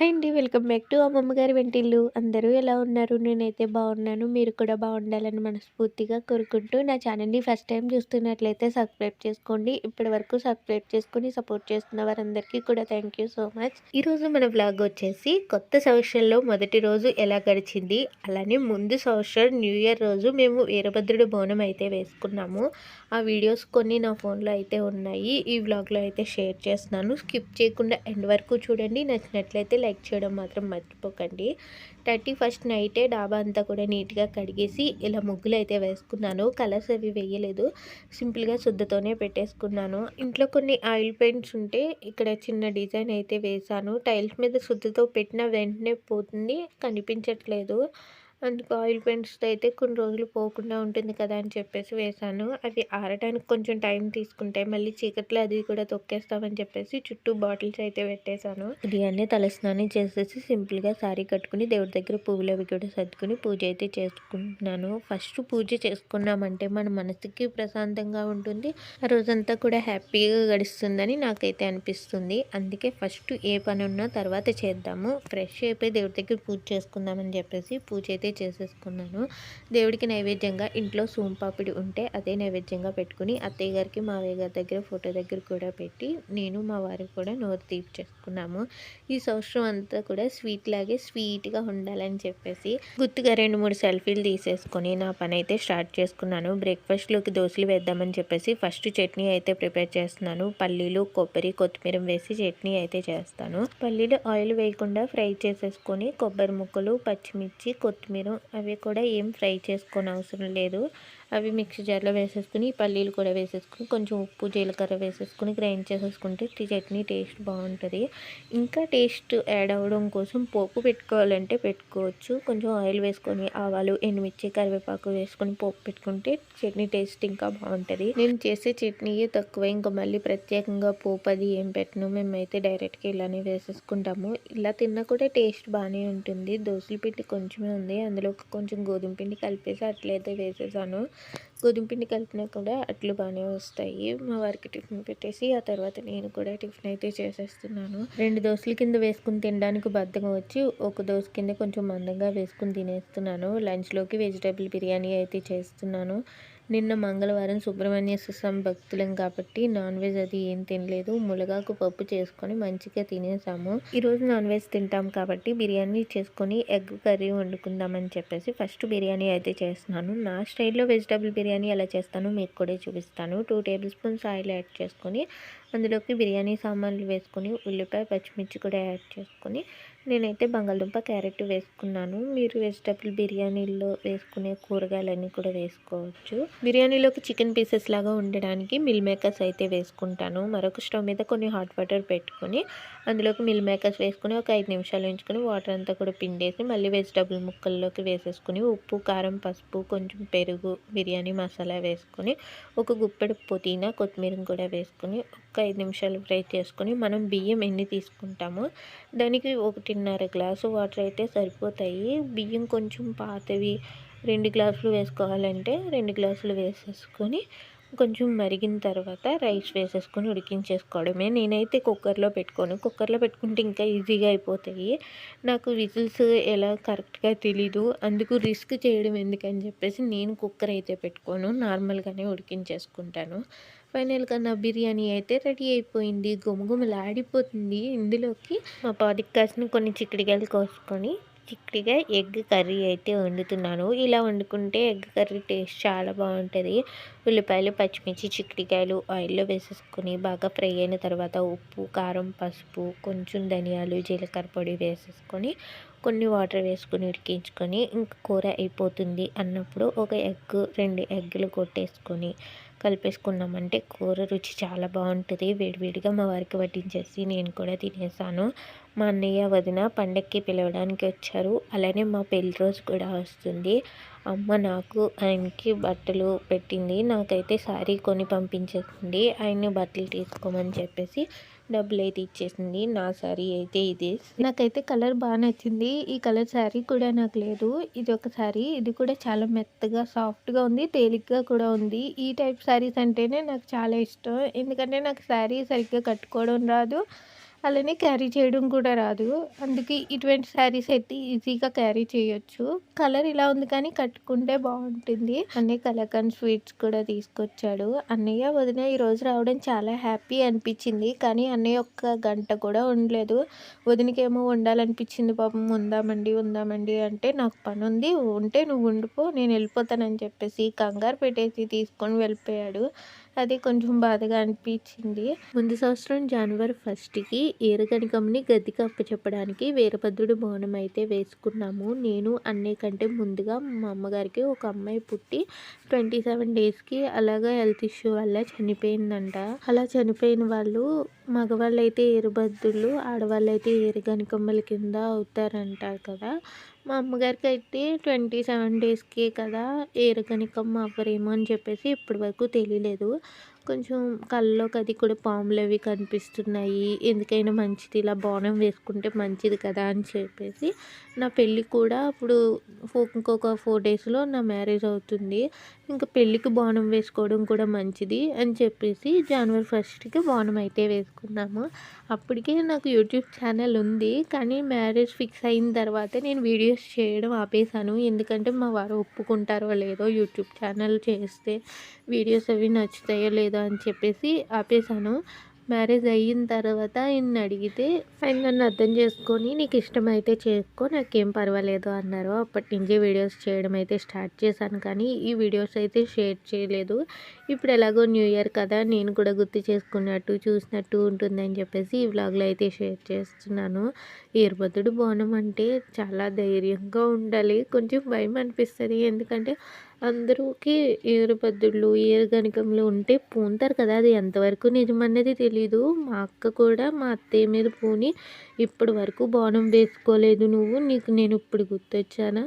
Hi అండి welcome back to అమ్మమ్మ గారి వెంటిల్లు. అందరూ ఎలా ఉన్నారు? నేనైతే బాగున్నాను. మీరు కూడా బాగుండాలని మనస్ఫూర్తిగా కోరుకుంటూ నా ఛానల్ని ఫస్ట్ టైం చూస్తున్నట్లయితే సబ్స్క్రైబ్ చేసుకోండి. ఇప్పటి వరకు సబ్స్క్రైబ్ చేసుకుని సపోర్ట్ చేస్తున్న వారందరికీ కూడా థ్యాంక్ యూ సో మచ్. ఈరోజు మన బ్లాగ్ వచ్చేసి కొత్త సంవత్సరంలో మొదటి రోజు ఎలా గడిచింది? అలానే ముందు సంవత్సరం న్యూ ఇయర్ రోజు మేము వీరభద్రుడు బోనం అయితే వేసుకున్నాము. ఆ వీడియోస్ కొన్ని నా ఫోన్లో అయితే ఉన్నాయి. ఈ వ్లాగ్లో అయితే షేర్ చేస్తున్నాను. స్కిప్ చేయకుండా ఎండ్ వరకు చూడండి. నచ్చినట్లయితే లైక్ చేయడం మాత్రం మర్చిపోకండి. థర్టీ ఫస్ట్ నైటే డాబా అంతా కూడా నీట్గా కడిగేసి ఇలా ముగ్గులు అయితే వేసుకున్నాను. కలర్స్ అవి వేయలేదు. సింపుల్గా శుద్ధతోనే పెట్టేసుకున్నాను. ఇంట్లో కొన్ని ఆయిల్ పెయింట్స్ ఉంటే ఇక్కడ చిన్న డిజైన్ అయితే వేశాను. టైల్స్ మీద శుద్ధతో పెట్టిన వెంటనే పోతుంది. కనిపించట్లేదు. అందుకు ఆయిల్ పెయింట్స్తో అయితే కొన్ని రోజులు పోకుండా ఉంటుంది కదా అని చెప్పేసి వేశాను. అవి ఆరడానికి కొంచెం టైం తీసుకుంటాయి మళ్ళీ చీకట్లో అది కూడా తొక్కేస్తామని చెప్పేసి చుట్టూ బాటిల్స్ అయితే పెట్టేశాను. ఉదయాన్నే తలస్నానం చేసేసి సింపుల్గా శారీ కట్టుకుని దేవుడి దగ్గర పువ్వులు అవి కూడా సర్దుకుని పూజ అయితే చేసుకుంటున్నాను. ఫస్ట్ పూజ చేసుకున్నామంటే మన మనసుకి ప్రశాంతంగా ఉంటుంది. ఆ రోజంతా కూడా హ్యాపీగా గడుస్తుందని నాకైతే అనిపిస్తుంది. అందుకే ఫస్ట్ ఏ పని ఉన్నా తర్వాత చేద్దాము. ఫ్రెష్ అయిపోయి దేవుడి దగ్గర పూజ చేసుకుందామని చెప్పేసి పూజ అయితే చేసేసుకున్నాను. దేవుడికి నైవేద్యంగా ఇంట్లో సోంపాపిడి ఉంటే అదే నైవేద్యంగా పెట్టుకుని అత్తయ్య గారికి మావయ్య గారి దగ్గర ఫోటో దగ్గర కూడా పెట్టి నేను మా వారికి కూడా నోరు చేసుకున్నాము ఈ సంవత్సరం అంతా కూడా స్వీట్ లాగే స్వీట్గా ఉండాలని చెప్పేసి గుర్తుగా రెండు మూడు సెల్ఫీలు తీసేసుకొని నా పని అయితే స్టార్ట్ చేసుకున్నాను. బ్రేక్ఫాస్ట్లోకి దోశలు వేద్దామని చెప్పేసి ఫస్ట్ చట్నీ అయితే ప్రిపేర్ చేస్తున్నాను. పల్లీలు కొబ్బరి కొత్తిమీర వేసి చట్నీ అయితే చేస్తాను. పల్లీలు ఆయిల్ వేయకుండా ఫ్రై చేసేసుకొని కొబ్బరి ముక్కలు పచ్చిమిర్చి కొత్తిమీర మీరు అవి కూడా ఏం ఫ్రై చేసుకోని అవసరం లేదు. అవి మిక్సీ జార్లో వేసేసుకుని పల్లీలు కూడా వేసేసుకుని కొంచెం ఉప్పు జీలకర్ర వేసేసుకుని గ్రైండ్ చేసేసుకుంటే చట్నీ టేస్ట్ బాగుంటుంది. ఇంకా టేస్ట్ యాడ్ అవ్వడం కోసం పోపు పెట్టుకోవాలంటే పెట్టుకోవచ్చు. కొంచెం ఆయిల్ వేసుకొని ఆవాలు ఎండుమిర్చి కరివేపాకు వేసుకొని పోపు పెట్టుకుంటే చట్నీ టేస్ట్ ఇంకా బాగుంటుంది. నేను చేసే చట్నీ తక్కువ ఇంకా మళ్ళీ ప్రత్యేకంగా పోపు అది ఏం పెట్టను. మేమైతే డైరెక్ట్గా ఇలానే వేసేసుకుంటాము. ఇలా తిన్నా కూడా టేస్ట్ బాగానే ఉంటుంది. దోశల పిండి కొంచెమే ఉంది. అందులో కొంచెం గోధుమ పిండి కలిపేసి అట్లయితే వేసేసాను. గోధుమ పిండి కలిపినా కూడా అట్లు బాగానే వస్తాయి. మా వారికి టిఫిన్ పెట్టేసి ఆ తర్వాత నేను కూడా టిఫిన్ అయితే చేసేస్తున్నాను. రెండు దోశల కింద వేసుకుని తినడానికి బద్దగా వచ్చి ఒక దోశ కింద కొంచెం మందంగా వేసుకుని తినేస్తున్నాను. లంచ్లోకి వెజిటేబుల్ బిర్యానీ అయితే చేస్తున్నాను. నిన్న మంగళవారం సుబ్రహ్మణ్య స్వామి భక్తులం కాబట్టి నాన్ వెజ్ అది ఏం తినలేదు. ములగాకు పప్పు చేసుకొని మంచిగా తినేసాము. ఈరోజు నాన్ వెజ్ తింటాం కాబట్టి బిర్యానీ చేసుకొని ఎగ్ కర్రీ వండుకుందామని చెప్పేసి ఫస్ట్ బిర్యానీ అయితే చేస్తున్నాను. నా స్టైల్లో వెజిటబుల్ బిర్యానీ ఎలా చేస్తానో మీకు కూడా చూపిస్తాను. Two table spoons oil add చేసుకొని అందులోకి బిర్యానీ సామాన్లు వేసుకొని ఉల్లిపాయ పచ్చిమిర్చి కూడా యాడ్ చేసుకొని నేనైతే బంగాళదుంప క్యారెట్ వేసుకున్నాను. మీరు వెజిటబుల్ బిర్యానీలో వేసుకునే కూరగాయలన్నీ కూడా వేసుకోవచ్చు. బిర్యానీలోకి చికెన్ పీసెస్ లాగా ఉండడానికి మిల్ మేకర్స్ అయితే వేసుకుంటాను. మరొక స్టవ్ మీద కొన్ని హాట్ వాటర్ పెట్టుకొని అందులోకి మిల్ మేకర్స్ వేసుకుని ఒక ఐదు నిమిషాలు ఉంచుకొని వాటర్ అంతా కూడా పిండేసి మళ్ళీ వెజిటబుల్ ముక్కల్లోకి వేసేసుకుని ఉప్పు కారం పసుపు కొంచెం పెరుగు బిర్యానీ మసాలా వేసుకొని ఒక గుప్పెడు పుదీనా కొత్తిమీర కూడా వేసుకొని ఒక ఐదు నిమిషాలు ఫ్రై చేసుకొని మనం బియ్యం ఎన్ని తీసుకుంటామో దానికి ఒకటిన్నర గ్లాసు వాటర్ అయితే సరిపోతాయి. బియ్యం కొంచెం పాతవి రెండు గ్లాసులు వేసుకోవాలంటే రెండు గ్లాసులు వేసేసుకొని కొంచెం మరిగిన తర్వాత రైస్ వేసేసుకొని ఉడికించేసుకోవడమే. నేనైతే కుక్కర్లో పెట్టుకోను. కుక్కర్లో పెట్టుకుంటే ఇంకా ఈజీగా అయిపోతాయి. నాకు విజిల్స్ ఎలా కరెక్ట్గా తెలీదు. అందుకు రిస్క్ చేయడం ఎందుకని చెప్పేసి నేను కుక్కర్ అయితే పెట్టుకోను. నార్మల్గానే ఉడికించేసుకుంటాను. ఫైనల్గా నా బిర్యానీ అయితే రెడీ అయిపోయింది. గుమగుమలాడిపోతుంది ఇందులోకి. మా పాదికి కాసిన కొన్ని చిక్కడికాయలు కోసుకొని చిక్కడిగా ఎగ్ కర్రీ అయితే వండుతున్నాను. ఇలా వండుకుంటే ఎగ్ కర్రీ టేస్ట్ చాలా బాగుంటుంది. ఉల్లిపాయలు పచ్చిమిర్చి చిక్కడికాయలు ఆయిల్లో వేసేసుకొని బాగా ఫ్రై అయిన తర్వాత ఉప్పు కారం పసుపు కొంచెం ధనియాలు జీలకర్ర పొడి వేసేసుకొని కొన్ని వాటర్ వేసుకొని ఉడికించుకొని ఇంక కూర అయిపోతుంది అన్నప్పుడు ఒక ఎగ్ రెండు ఎగ్గులు కొట్టేసుకొని కలిపేసుకున్నామంటే కూర రుచి చాలా బాగుంటుంది. వేడివేడిగా మా వారికి వడ్డించేసి నేను కూడా తినేసాను. మా అన్నయ్య వదిన పండక్కి పిలవడానికి వచ్చారు. అలానే మా పెళ్ళి రోజు కూడా వస్తుంది. అమ్మ నాకు ఆయనకి బట్టలు పెట్టింది. నాకైతే శారీ కొని పంపించేసింది. ఆయన్ని బట్టలు తీసుకోమని చెప్పేసి డబ్బులు అయితే ఇచ్చేసింది. నా శారీ అయితే ఇది. నాకైతే కలర్ బాగా నచ్చింది. ఈ కలర్ శారీ కూడా నాకు లేదు. ఇది ఒక శారీ ఇది కూడా చాలా మెత్తగా సాఫ్ట్గా ఉంది. తేలిగ్గా కూడా ఉంది. ఈ టైప్ శారీస్ అంటేనే నాకు చాలా ఇష్టం. ఎందుకంటే నాకు శారీ సరిగ్గా కట్టుకోవడం రాదు. అలానే క్యారీ చేయడం కూడా రాదు. అందుకే ఇటువంటి శారీస్ అయితే ఈజీగా క్యారీ చేయొచ్చు. కలర్ ఇలా ఉంది కానీ కట్టుకుంటే బాగుంటుంది. అన్నయ్య కలకండ్ స్వీట్స్ కూడా తీసుకొచ్చాడు. అన్నయ్య వదిన ఈరోజు రావడం చాలా హ్యాపీ అనిపించింది. కానీ అన్నయ్య ఒక్క గంట కూడా ఉండలేదు. వదినకేమో ఉండాలనిపించింది పాపం. ఉందామండి ఉందామండి అంటే నాకు పని ఉంది ఉంటే నువ్వు ఉండిపో నేను వెళ్ళిపోతానని చెప్పేసి కంగారు పెట్టేసి తీసుకొని వెళ్ళిపోయాడు. అది కొంచెం బాధగా అనిపించింది. ముందు సంవత్సరం జనవరి ఫస్ట్కి ఏరుగనికమ్మని గదికి అప్పచెప్పడానికి వీరభద్రుడి బోనం అయితే వేసుకున్నాము. నేను అన్నీ కంటే ముందుగా మా అమ్మగారికి ఒక అమ్మాయి పుట్టి ట్వంటీ సెవెన్ డేస్కి అలాగా హెల్త్ ఇష్యూ వల్ల చనిపోయిందంట. అలా చనిపోయిన వాళ్ళు మగవాళ్ళు అయితే ఏరుబద్దులు ఆడవాళ్ళు అయితే ఏరుగనికమ్మల కింద అవుతారంటారు కదా. మా అమ్మగారికి అయితే ట్వంటీ సెవెన్ డేస్కే కదా ఏరుగనికమ్మ అవ్వరేమో అని చెప్పేసి ఇప్పటి వరకు తెలియలేదు. కొంచెం కళ్ళలోకి అది కూడా పాములు అవి కనిపిస్తున్నాయి. ఎందుకైనా మంచిది ఇలా బోనం వేసుకుంటే మంచిది కదా అని చెప్పేసి నా పెళ్ళి కూడా ఇప్పుడు ఇంకొక ఫోర్ డేస్లో నా మ్యారేజ్ అవుతుంది. ఇంకా పెళ్ళికి బోనం వేసుకోవడం కూడా మంచిది అని చెప్పేసి జనవరి ఫస్ట్కి బోనం అయితే వేసుకున్నాము. అప్పటికే నాకు యూట్యూబ్ ఛానల్ ఉంది. కానీ మ్యారేజ్ ఫిక్స్ అయిన తర్వాత నేను వీడియోస్ చేయడం ఆపేసాను ఎందుకంటే మా వారు ఒప్పుకుంటారో లేదో యూట్యూబ్ ఛానల్ చేస్తే వీడియోస్ అవి నచ్చుతాయో లేదో అని చెప్పేసి ఆపేసాను మ్యారేజ్ అయిన తర్వాత ఈయన్ని అడిగితే ఆయన నన్ను అర్థం చేసుకొని నీకు ఇష్టమైతే చేసుకో నాకేం పర్వాలేదు అన్నారు. అప్పటి నుంచి వీడియోస్ చేయడం అయితే స్టార్ట్ చేశాను కానీ ఈ వీడియోస్ అయితే షేర్ చేయలేదు. ఇప్పుడు ఎలాగో న్యూ ఇయర్ కదా నేను కూడా గుర్తు చేసుకున్నట్టు చూసినట్టు ఉంటుందని చెప్పేసి ఈ వ్లాగ్లో అయితే షేర్ చేస్తున్నాను. ఈరబద్దుడు బోనం అంటే చాలా ధైర్యంగా ఉండాలి. కొంచెం భయం అనిపిస్తుంది. ఎందుకంటే అందరికి ఏరుబద్దుళ్ళు ఏరుగణికములు ఉంటే పూంతారు కదా. అది ఎంతవరకు నిజమన్నది తెలీదు. మా అక్క కూడా మా అత్తయ్య మీద పూని ఇప్పటి వరకు బోనం వేసుకోలేదు నువ్వు. నీకు నేను ఇప్పుడు గుర్తొచ్చానా?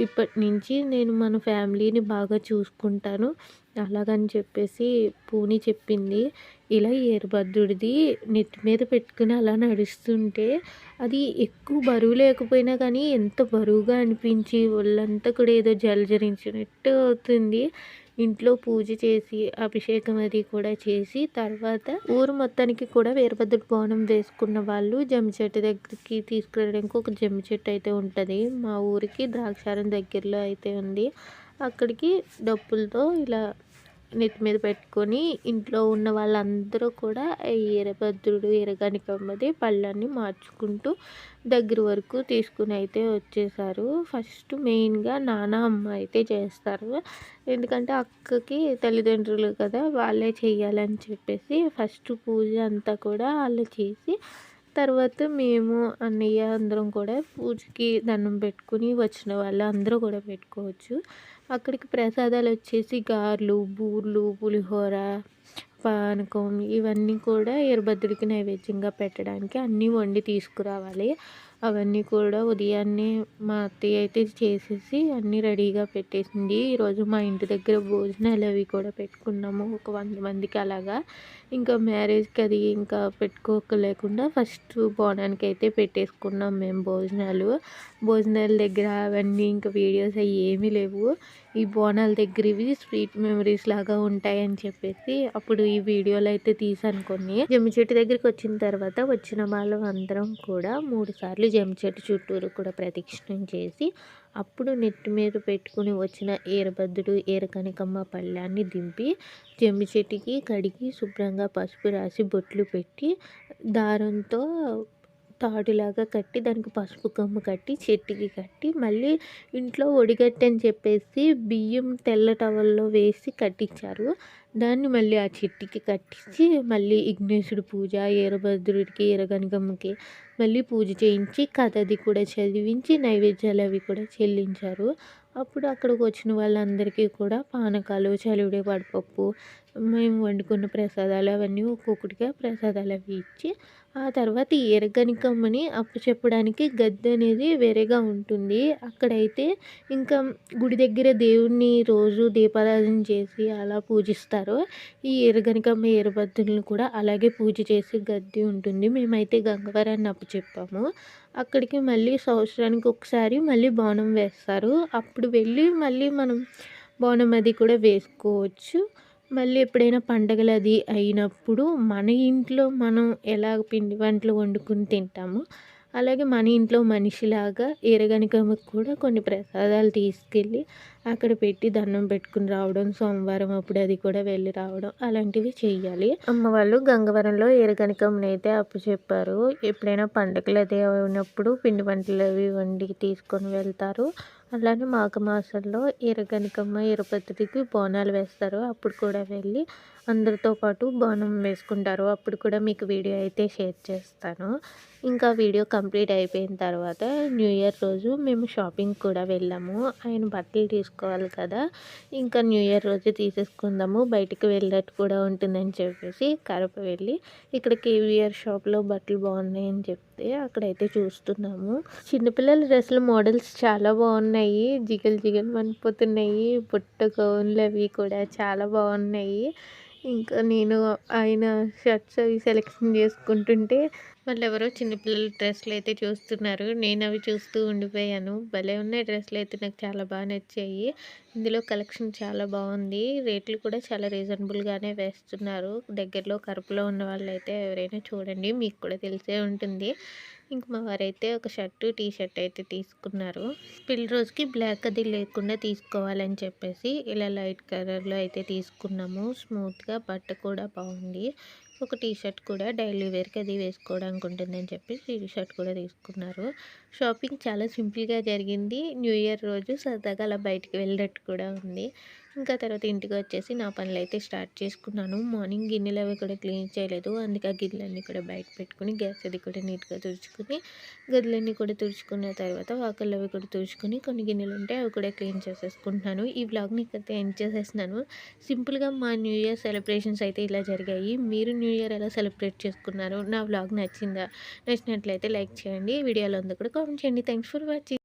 ఇప్పటి నుంచి నేను మన ఫ్యామిలీని బాగా చూసుకుంటాను. అలాగని చెప్పేసి పూని చెప్పింది. ఇలా ఏర్భద్రుడిది నెత్తి మీద పెట్టుకుని అలా నడుస్తుంటే అది ఎక్కువ బరువు లేకపోయినా కానీ ఎంత బరువుగా అనిపించి ఒళ్ళంతా కూడా ఏదో జలజరించినట్టు అవుతుంది. ఇంట్లో పూజ చేసి అభిషేకం అది కూడా చేసి తర్వాత ఊరు మొత్తానికి కూడా వీరభద్రుడి బోనం వేసుకున్న వాళ్ళు జమ్మి చెట్టు దగ్గరికి తీసుకెళ్ళడానికి ఒక జమ్మి చెట్టు అయితే ఉంటుంది. మా ఊరికి ద్రాక్షారం దగ్గరలో అయితే ఉంది. అక్కడికి డప్పులతో ఇలా నెత్తి మీద పెట్టుకొని ఇంట్లో ఉన్న వాళ్ళందరూ కూడా ఈరభద్రుడు ఈరగనికమ్మది పళ్ళన్నీ మార్చుకుంటూ దగ్గర వరకు తీసుకుని అయితే వచ్చేసారు. ఫస్ట్ మెయిన్గా నాన్న అమ్మ అయితే చేస్తారు. ఎందుకంటే అక్కకి తల్లిదండ్రులు కదా వాళ్ళే చేయాలని చెప్పేసి ఫస్ట్ పూజ అంతా కూడా వాళ్ళు చేసి తర్వాత మేము అన్నయ్య అందరం కూడా పూజకి దండం పెట్టుకుని వచ్చిన వాళ్ళు అందరూ కూడా పెట్టుకోవచ్చు. అక్కడికి ప్రసాదాలు వచ్చేసి గారెలు బూర్లు పులిహోర పానకం ఇవన్నీ కూడా వీరభద్రుడికి నైవేద్యంగా పెట్టడానికి అన్నీ వండి తీసుకురావాలి. అవన్నీ కూడా ఉదయాన్నే మా అత్తయ్య అయితే చేసేసి అన్నీ రెడీగా పెట్టేసింది. ఈరోజు మా ఇంటి దగ్గర భోజనాలు అవి కూడా పెట్టుకున్నాము. ఒక వంద మందికి అలాగా ఇంకా మ్యారేజ్కి అది ఇంకా పెట్టుకోకలేకుండా ఫస్ట్ బోనానికి అయితే పెట్టేసుకున్నాం మేము భోజనాలు. భోజనాల దగ్గర అవన్నీ ఇంకా వీడియోస్ అవి ఏమీ లేవు. ఈ బోనాల దగ్గర ఇవి స్వీట్ మెమరీస్ లాగా ఉంటాయని చెప్పేసి అప్పుడు ఈ వీడియోలు అయితే తీసాను కొన్ని. జమ్మి చెట్టు దగ్గరికి వచ్చిన తర్వాత వచ్చిన వాళ్ళం అందరం కూడా మూడు సార్లు జమ్మి చెట్టు చుట్టూరు కూడా ప్రదక్షిణం చేసి అప్పుడు నెత్తి మీద పెట్టుకుని వచ్చిన ఏరబద్దుడు ఈరకనికమ్మ పళ్ళాన్ని దింపి జమ్మి చెట్టుకి కడిగి శుభ్రంగా పసుపు రాసి బొట్లు పెట్టి దారంతో తాడులాగా కట్టి దానికి పసుపు కొమ్ము కట్టి చెట్టుకి కట్టి మళ్ళీ ఇంట్లో ఒడిగట్టి అని చెప్పేసి బియ్యం తెల్ల టవల్లో వేసి కట్టించారు. దాన్ని మళ్ళీ ఆ చెట్టుకి కట్టించి మళ్ళీ విఘ్నేశుడి పూజ ఈరభద్రుడికి ఈరగనగమ్మకి మళ్ళీ పూజ చేయించి కథది కూడా చదివించి నైవేద్యాలు అవి కూడా చెల్లించారు. అప్పుడు అక్కడికి వచ్చిన వాళ్ళందరికీ కూడా పానకాలు చలివిడి వడపప్పు మేము వండుకున్న ప్రసాదాలు అవన్నీ ఒక్కొక్కటిగా ప్రసాదాలు అవి ఇచ్చి ఆ తర్వాత ఎరగనికమ్మని అప్పు చెప్పడానికి గద్దె అనేది వేరేగా ఉంటుంది. అక్కడైతే ఇంకా గుడి దగ్గర దేవుణ్ణి రోజు దీపారాధన చేసి అలా పూజిస్తారు. ఈ ఎరగనికమ్మ ఎరబద్దులను కూడా అలాగే పూజ చేసి గద్దె ఉంటుంది. మేమైతే గంగవరాన్ని అప్పు చెప్పాము. అక్కడికి మళ్ళీ సంవత్సరానికి ఒకసారి మళ్ళీ బోనం వేస్తారు. అప్పుడు వెళ్ళి మళ్ళీ మనం బోనం అది కూడా వేసుకోవచ్చు. మళ్ళీ ఎప్పుడైనా పండగలు అది అయినప్పుడు మన ఇంట్లో మనం ఎలా పిండి వంటలు వండుకుని తింటామో అలాగే మన ఇంట్లో మనిషిలాగా ఎరగనికమ్మకు కూడా కొన్ని ప్రసాదాలు తీసుకెళ్ళి అక్కడ పెట్టి దండం పెట్టుకుని రావడం సోమవారం అప్పుడు అది కూడా వెళ్ళి రావడం అలాంటివి చేయాలి అమ్మ వాళ్ళు గంగవరంలో ఎరగనికమ్మని అయితే అప్పు చెప్పారు. ఎప్పుడైనా పండగలు అదే అయినప్పుడు పిండి వంటలు అవి వండి తీసుకొని వెళ్తారు. అలానే మాఘమాసంలో ఎరగనికమ్మ ఎరపత్రికి బోనాలు వేస్తారు. అప్పుడు కూడా వెళ్ళి అందరితో పాటు బోనం వేసుకుంటారు. అప్పుడు కూడా మీకు వీడియో అయితే షేర్ చేస్తాను. ఇంకా వీడియో కంప్లీట్ అయిపోయిన తర్వాత న్యూ ఇయర్ రోజు మేము షాపింగ్ కూడా వెళ్ళాము. ఆయన బట్టలు తీసుకోవాలి కదా. ఇంకా న్యూ ఇయర్ రోజు తీసేసుకుందాము. బయటికి వెళ్ళినట్టు కూడా ఉంటుందని చెప్పేసి కరప వెళ్ళి ఇక్కడ కేవీఆర్ షాప్లో బట్టలు బాగున్నాయని చెప్తే అక్కడైతే చూస్తున్నాము. చిన్నపిల్లల డ్రెస్సుల మోడల్స్ చాలా బాగున్నాయి. జిగలు జిగలు మనిపోతున్నాయి పుట్ట గౌన్లు అవి కూడా చాలా బాగున్నాయి. ఇంకా నేను ఆయన షర్ట్స్ అవి సెలెక్షన్ చేసుకుంటుంటే వాళ్ళు ఎవరో చిన్నపిల్లల డ్రెస్సులు అయితే చూస్తున్నారు. నేను అవి చూస్తూ ఉండిపోయాను. భలే ఉన్నాయి డ్రెస్సులు అయితే నాకు చాలా బాగా నచ్చాయి. ఇందులో కలెక్షన్ చాలా బాగుంది. రేట్లు కూడా చాలా రీజనబుల్గానే వేస్తున్నారు. దగ్గరలో కరుపులో ఉన్న వాళ్ళు అయితే ఎవరైనా చూడండి మీకు కూడా తెలిసే ఉంటుంది. ఇంక మా వారైతే ఒక షర్టు టీ షర్ట్ అయితే తీసుకున్నారు. పెళ్ళి రోజుకి బ్లాక్ అది లేకుండా తీసుకోవాలని చెప్పేసి ఇలా లైట్ కలర్లో అయితే తీసుకున్నాము. స్మూత్గా బట్ట కూడా బాగుంది. ఒక టీ షర్ట్ కూడా డైలీ వేర్కి అది వేసుకోవడానికి ఉంటుందని చెప్పి టీ షర్ట్ కూడా తీసుకున్నారు. షాపింగ్ చాలా సింపుల్గా జరిగింది. న్యూ ఇయర్ రోజు సరదాగా అలా బయటికి వెళ్ళినట్టు కూడా ఉంది. ఇంకా తర్వాత ఇంటికి వచ్చేసి నా పనులు అయితే స్టార్ట్ చేసుకున్నాను. మార్నింగ్ గిన్నెలు అవి కూడా క్లీన్ చేయలేదు. అందుకే ఆ గిన్నెలన్నీ కూడా బయట పెట్టుకుని గ్యాస్ అది కూడా నీట్గా తుడుచుకుని గదులన్నీ కూడా తుడుచుకున్న తర్వాత వాకళ్ళు అవి కూడా తుడుచుకుని కొన్ని గిన్నెలు ఉంటే అవి కూడా క్లీన్ చేసేసుకుంటున్నాను. ఈ బ్లాగ్ని అయితే ఎండ్ చేసేస్తున్నాను. సింపుల్గా మా న్యూ ఇయర్ సెలబ్రేషన్స్ అయితే ఇలా జరిగాయి. మీరు న్యూ ఇయర్ ఎలా సెలబ్రేట్ చేసుకున్నారు నా వ్లాగ్ నచ్చిందా? నచ్చినట్లయితే లైక్ చేయండి. వీడియోలో ఉంది కూడా కామెంట్ చేయండి. Thanks for watching.